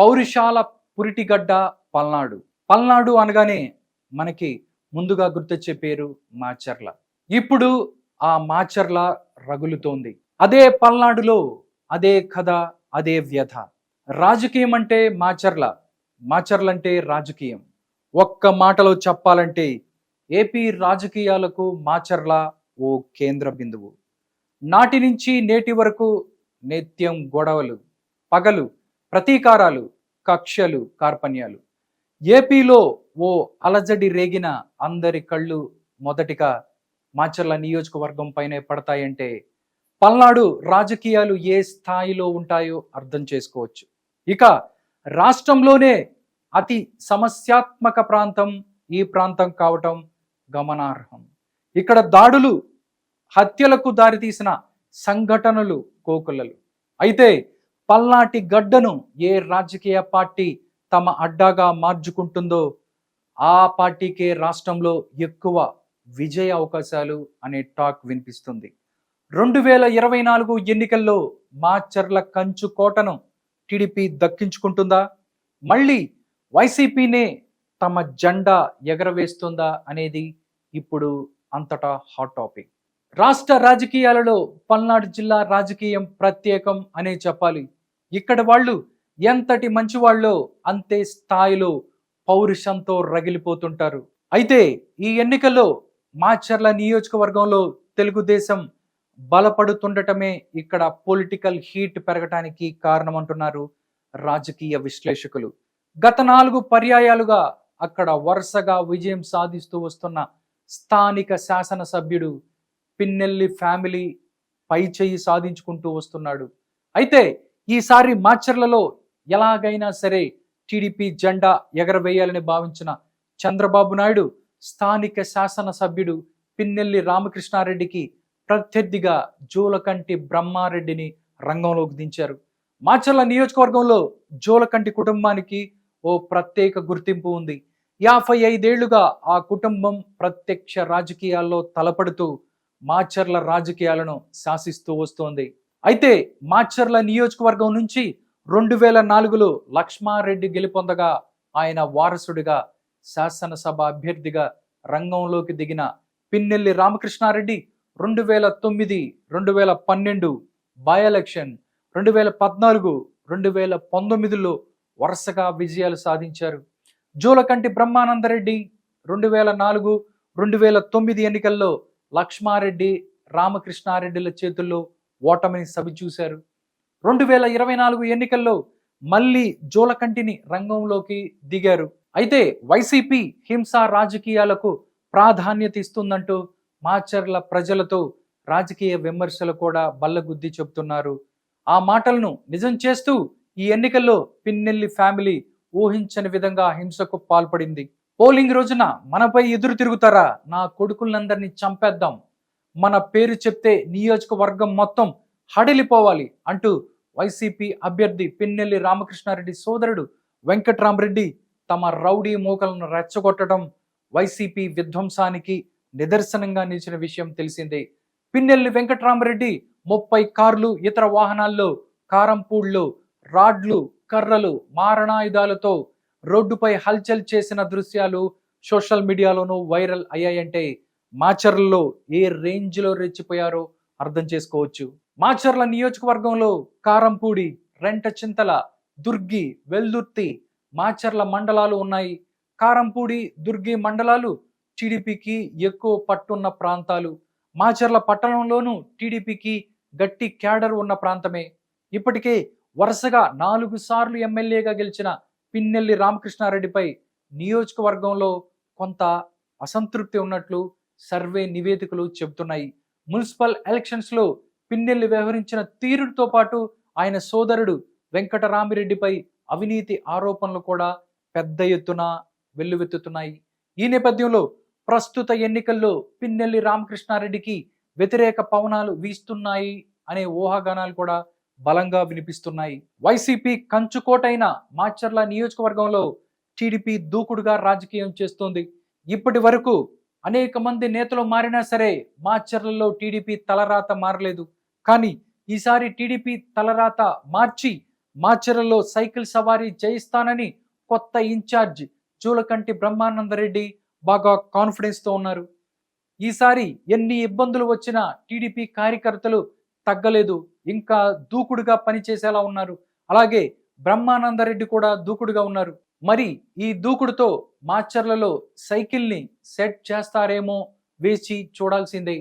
పౌరుషాల పురిటిగడ్డ పల్నాడు. పల్నాడు అనగానే మనకి ముందుగా గుర్తొచ్చే పేరు మాచర్ల. ఇప్పుడు ఆ మాచర్ల రగులుతోంది. అదే పల్నాడులో అదే కథ అదే వ్యథ రాజకీయం అంటే మాచర్ల మాచర్లంటే రాజకీయం. ఒక్క మాటలో చెప్పాలంటే ఏపీ రాజకీయాలకు మాచర్ల ఓ కేంద్ర బిందువు. నాటి నుంచి నేటి వరకు నిత్యం గొడవలు పగలు ప్రతీకారాలు కక్షలు కార్పణ్యాలు. ఏపీలో ఓ అలజడి రేగిన అందరి కళ్ళు మొదటిగా మాచర్ల నియోజకవర్గం పైనే పడతాయంటే పల్నాడు రాజకీయాలు ఏ స్థాయిలో ఉంటాయో అర్థం చేసుకోవచ్చు. ఇక రాష్ట్రంలోనే అతి సమస్యాత్మక ప్రాంతం ఈ ప్రాంతం కావటం గమనార్హం. ఇక్కడ దాడులు హత్యలకు దారితీసిన సంఘటనలు కోకులలు. అయితే పల్నాటి గడ్డను ఏ రాజకీయ పార్టీ తమ అడ్డాగా మార్చుకుంటుందో ఆ పార్టీకే రాష్ట్రంలో ఎక్కువ విజయ అవకాశాలు అనే టాక్ వినిపిస్తుంది. రెండు వేల ఇరవై నాలుగు ఎన్నికల్లో మాచర్ల కంచు కోటను టీడీపీ దక్కించుకుంటుందా? మళ్ళీ వైసీపీనే తమ జెండా ఎగరవేస్తుందా అనేది ఇప్పుడు అంతటా హాట్ టాపిక్. రాష్ట్ర రాజకీయాలలో పల్నాడు జిల్లా రాజకీయం ప్రత్యేకం అనే చెప్పాలి. ఇక్కడ వాళ్ళు ఎంతటి మంచివాళ్ళో అంతే స్థాయిలో పౌరుషంతో రగిలిపోతుంటారు. అయితే ఈ ఎన్నికల్లో మాచర్ల నియోజకవర్గంలో తెలుగుదేశం బలపడుతుండటమే ఇక్కడ పొలిటికల్ హీట్ పెరగటానికి కారణమంటున్నారు రాజకీయ విశ్లేషకులు. గత నాలుగు పర్యాయాలుగా అక్కడ వరుసగా విజయం సాధిస్తూ వస్తున్న స్థానిక శాసనసభ్యుడు పిన్నెల్లి ఫ్యామిలీ పై చేయి సాధించుకుంటూ వస్తున్నాడు. అయితే ఈసారి మాచర్లలో ఎలాగైనా సరే టీడీపీ జెండా ఎగరవేయాలని భావించిన చంద్రబాబు నాయుడు స్థానిక శాసనసభ్యుడు పిన్నెల్లి రామకృష్ణారెడ్డికి ప్రత్యర్థిగా జోలకంటి బ్రహ్మారెడ్డిని రంగంలోకి దించారు. మాచర్ల నియోజకవర్గంలో జోలకంటి కుటుంబానికి ఓ ప్రత్యేక గుర్తింపు ఉంది. యాభై ఐదేళ్ళుగా ఆ కుటుంబం ప్రత్యక్ష రాజకీయాల్లో తలపడుతూ మాచర్ల రాజకీయాలను శాసిస్తూ వస్తోంది. అయితే మాచర్ల నియోజకవర్గం నుంచి రెండు వేల నాలుగులో లక్ష్మారెడ్డి గెలుపొందగా ఆయన వారసుడిగా శాసనసభ అభ్యర్థిగా రంగంలోకి దిగిన పిన్నెల్లి రామకృష్ణారెడ్డి రెండు వేల తొమ్మిది రెండు వేల పన్నెండు బై ఎలక్షన్ రెండు వేల పద్నాలుగు రెండు వేల పంతొమ్మిదిలో వరుసగా విజయాలు సాధించారు. జూలకంటి బ్రహ్మానందరెడ్డి రెండు వేల నాలుగు రెండు వేల తొమ్మిది ఎన్నికల్లో లక్ష్మారెడ్డి రామకృష్ణారెడ్డిల చేతుల్లో ఓటమిని సవిచూశారు రెండు వేల ఇరవై నాలుగు ఎన్నికల్లో మళ్ళీ జోలకంటిని రంగంలోకి దిగారు. అయితే వైసీపీ హింసా రాజకీయాలకు ప్రాధాన్యత ఇస్తుందంటూ మాచర్ల ప్రజలతో రాజకీయ విమర్శలు కూడా బల్లగుద్ది చెబుతున్నారు. ఆ మాటలను నిజం చేస్తూ ఈ ఎన్నికల్లో పిన్నెల్లి ఫ్యామిలీ ఊహించని విధంగా హింసకు పాల్పడింది. పోలింగ్ రోజున మనపై ఎదురు తిరుగుతారా? నా కొడుకులందరినీ చంపేద్దాం. మన పేరు చెప్తే నియోజకవర్గం మొత్తం హడిలిపోవాలి అంటూ వైసీపీ అభ్యర్థి పిన్నెల్లి రామకృష్ణారెడ్డి సోదరుడు వెంకట్రామరెడ్డి తమ రౌడీ మూకలను రెచ్చగొట్టడం వైసీపీ విధ్వంసానికి నిదర్శనంగా నిలిచిన విషయం తెలిసిందే. పిన్నెల్లి వెంకట్రామరెడ్డి ముప్పై కార్లు ఇతర వాహనాల్లో కారంపూడ్లో రాడ్లు కర్రలు మారణాయుధాలతో రోడ్డుపై హల్చల్ చేసిన దృశ్యాలు సోషల్ మీడియాలోనూ వైరల్ అయ్యాయంటే మాచర్లలో ఏ రేంజ్లో రెచ్చిపోయారో అర్థం చేసుకోవచ్చు. మాచర్ల నియోజకవర్గంలో కారంపూడి రెంట చింతల దుర్గి వెల్దుర్తి మాచర్ల మండలాలు ఉన్నాయి. కారంపూడి దుర్గి మండలాలు టీడీపీకి ఎక్కువ పట్టున్న ప్రాంతాలు. మాచర్ల పట్టణంలోనూ టీడీపీకి గట్టి క్యాడర్ ఉన్న ప్రాంతమే. ఇప్పటికే వరుసగా నాలుగు సార్లు ఎమ్మెల్యేగా గెలిచిన పిన్నెల్లి రామకృష్ణారెడ్డిపై నియోజకవర్గంలో కొంత అసంతృప్తి ఉన్నట్లు సర్వే నివేదికలు చెబుతున్నాయి. మున్సిపల్ ఎలక్షన్స్లో పిన్నెల్లి వ్యవహరించిన తీరుతో పాటు ఆయన సోదరుడు వెంకటరామిరెడ్డిపై అవినీతి ఆరోపణలు కూడా పెద్ద ఎత్తున వెల్లువెత్తుతున్నాయి. ఈ నేపథ్యంలో ప్రస్తుత ఎన్నికల్లో పిన్నెల్లి రామకృష్ణారెడ్డికి వ్యతిరేక పవనాలు వీస్తున్నాయి అనే ఊహాగానాలు కూడా బలంగా వినిపిస్తున్నాయి. వైసీపీ కంచుకోటైన మాచర్ల నియోజకవర్గంలో టీడీపీ దూకుడుగా రాజకీయం చేస్తోంది. ఇప్పటి వరకు అనేక మంది నేతలు మారినా సరే మాచర్లలో టీడీపీ తలరాత మారలేదు. కానీ ఈసారి టీడీపీ తలరాత మార్చి మాచర్లలో సైకిల్ సవారీ జయిస్తానని కొత్త ఇన్ఛార్జ్ జూలకంటి బ్రహ్మానందరెడ్డి బాగా కాన్ఫిడెన్స్తో ఉన్నారు. ఈసారి ఎన్ని ఇబ్బందులు వచ్చినా టీడీపీ కార్యకర్తలు తగ్గలేదు. ఇంకా దూకుడుగా పనిచేసేలా ఉన్నారు. అలాగే బ్రహ్మానందరెడ్డి కూడా దూకుడుగా ఉన్నారు. మరి ఈ దూకుడుతో మాచర్లలో సైకిల్ని సెట్ చేస్తారేమో వేచి చూడాల్సిందే.